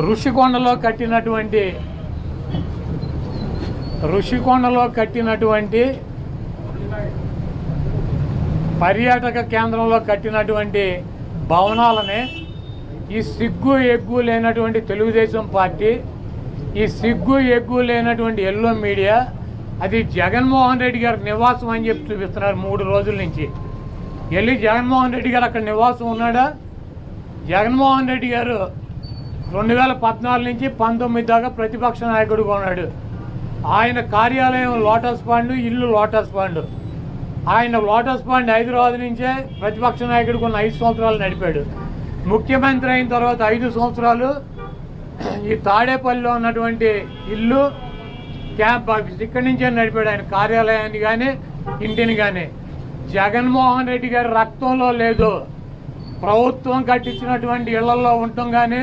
ఋషికొండలో కట్టినటువంటి ఋషికొండలో కట్టినటువంటి పర్యాటక కేంద్రంలో కట్టినటువంటి భవనాలని ఈ సిగ్గు ఎగ్గు లేనటువంటి తెలుగుదేశం పార్టీ ఈ సిగ్గు ఎగ్గు లేనటువంటి ఎల్లో మీడియా అది జగన్మోహన్ రెడ్డి గారి నివాసం అని చెప్పి చూపిస్తున్నారు మూడు రోజుల నుంచి. వెళ్ళి జగన్మోహన్ రెడ్డి గారు అక్కడ నివాసం ఉన్నాడా? జగన్మోహన్ రెడ్డి గారు రెండు వేల పద్నాలుగు నుంచి పంతొమ్మిది దాకా ప్రతిపక్ష నాయకుడుగా ఉన్నాడు. ఆయన కార్యాలయం లోటస్ పాండ్ ఇల్లు లోటస్ పాండ్ ఆయన లోటస్ పాండ్ హైదరాబాద్ నుంచే ప్రతిపక్ష నాయకుడికి ఉన్న ఐదు సంవత్సరాలు నడిపాడు. ముఖ్యమంత్రి అయిన తర్వాత ఐదు సంవత్సరాలు ఈ తాడేపల్లిలో ఉన్నటువంటి ఇల్లు క్యాంప్ ఆఫీస్ ఇక్కడి నుంచే నడిపాడు ఆయన కార్యాలయాన్ని కానీ ఇంటిని కానీ జగన్మోహన్ రెడ్డి గారి రక్తంలో లేదు. ప్రభుత్వం కట్టించినటువంటి ఇళ్ళలో ఉండటం కానీ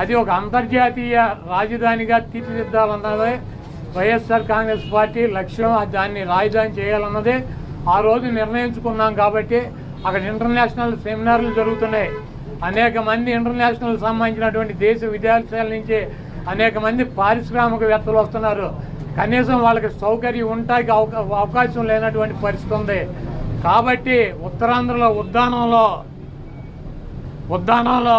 అది ఒక అంతర్జాతీయ రాజధానిగా తీర్చిదిద్దాలన్నదే వైఎస్ఆర్ కాంగ్రెస్ పార్టీ లక్ష్యం. దాన్ని రాజధాని చేయాలన్నదే ఆ రోజు నిర్ణయించుకున్నాం కాబట్టి అక్కడ ఇంటర్నేషనల్ సెమినార్లు జరుగుతున్నాయి. అనేక మంది ఇంటర్నేషనల్ సంబంధించినటువంటి దేశ విదేశాల నుంచి అనేక మంది పారిశ్రామికవేత్తలు వస్తున్నారు. కనీసం వాళ్ళకి సౌకర్యం ఉంటాకి అవకా అవకాశం లేనటువంటి పరిస్థితి ఉంది. కాబట్టి ఉత్తరాంధ్రలో ఉద్దానంలో ఉద్దానంలో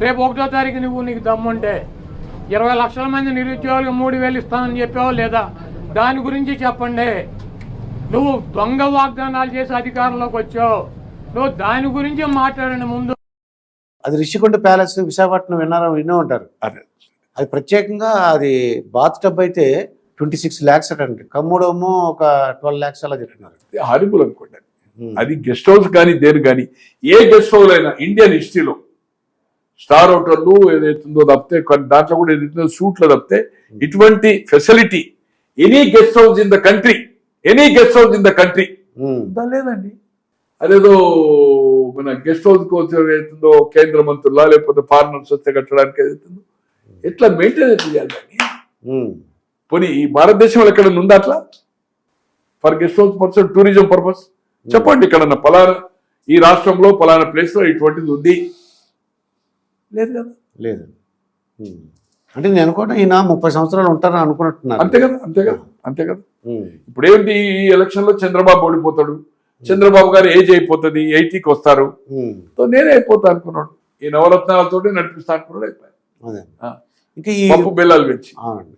రేపు ఒకటో తారీఖు నువ్వు నీకు దమ్ముంటే ఇరవై లక్షల మంది నిరుద్యోగులకు మూడు వేలు ఇస్తానని చెప్పావా లేదా? దాని గురించి చెప్పండి. నువ్వు దొంగ వాగ్దానాలు చేసి అధికారంలోకి వచ్చావు. నువ్వు దాని గురించి మాట్లాడండి ముందు. అది రిషికొండ ప్యాలెస్ విశాఖపట్నం విన్నారా? వినే ఉంటారు. అదే అది ప్రత్యేకంగా అది బాత్ టబ్ అయితే ట్వంటీ సిక్స్ ల్యాక్స్ అటండి. కమ్ముడేమో ఒక ట్వెల్వ్ ల్యాక్స్ అలా చెప్తున్నారు హారిబుల్ అనుకోండి. అది గెస్ట్ హౌస్ కానీ దేని కానీ ఏ గెస్ట్ హౌస్ అయినా ఇండియన్ హిస్టరీలో స్టార్ హోటళ్ళు ఏదైతుందో తప్పితే దాంట్లో కూడా ఏదైతుందో సూట్లో తప్పితే ఇటువంటి facility any guest house in the country any guest house in the country. ఉందా లేదండి. అదేదో మన గెస్ట్ హౌస్ కోసం ఏదైతుందో కేంద్ర మంత్రులా లేకపోతే ఫారినర్స్ వస్తే కట్టడానికి ఏదైతుందో ఎట్లా మెయింటైన్ చేయాలి ఉమ్. పోనీ ఈ భారతదేశంలో ఎక్కడ ఉందా అట్లా? For guest house person tourism purpose? చెప్పండి ఇక్కడ పలానా ఈ రాష్ట్రంలో పలానా ప్లేస్లో ఇటువంటిది ఉంది. లేదు కదా? లేదు. అంటే నేను అనుకోవడం ఈయన ముప్పై సంవత్సరాలు ఉంటారని అనుకున్నట్టున్నారు. అంతే కదా అంతే కదా అంతే కదా. ఇప్పుడు ఏంటి ఈ ఎలక్షన్లో చంద్రబాబు ఓడిపోతాడు? చంద్రబాబు గారు ఏజ్ అయిపోతుంది ఎయిటీకి వస్తారు. సో నేనే అయిపోతా అనుకున్నాడు. ఈ నవరత్నాలతోటి నడిపిస్తా అనుకున్నాడు ఆ. ఇంకా ఈ పప్పు బెల్లాలు పెంచి.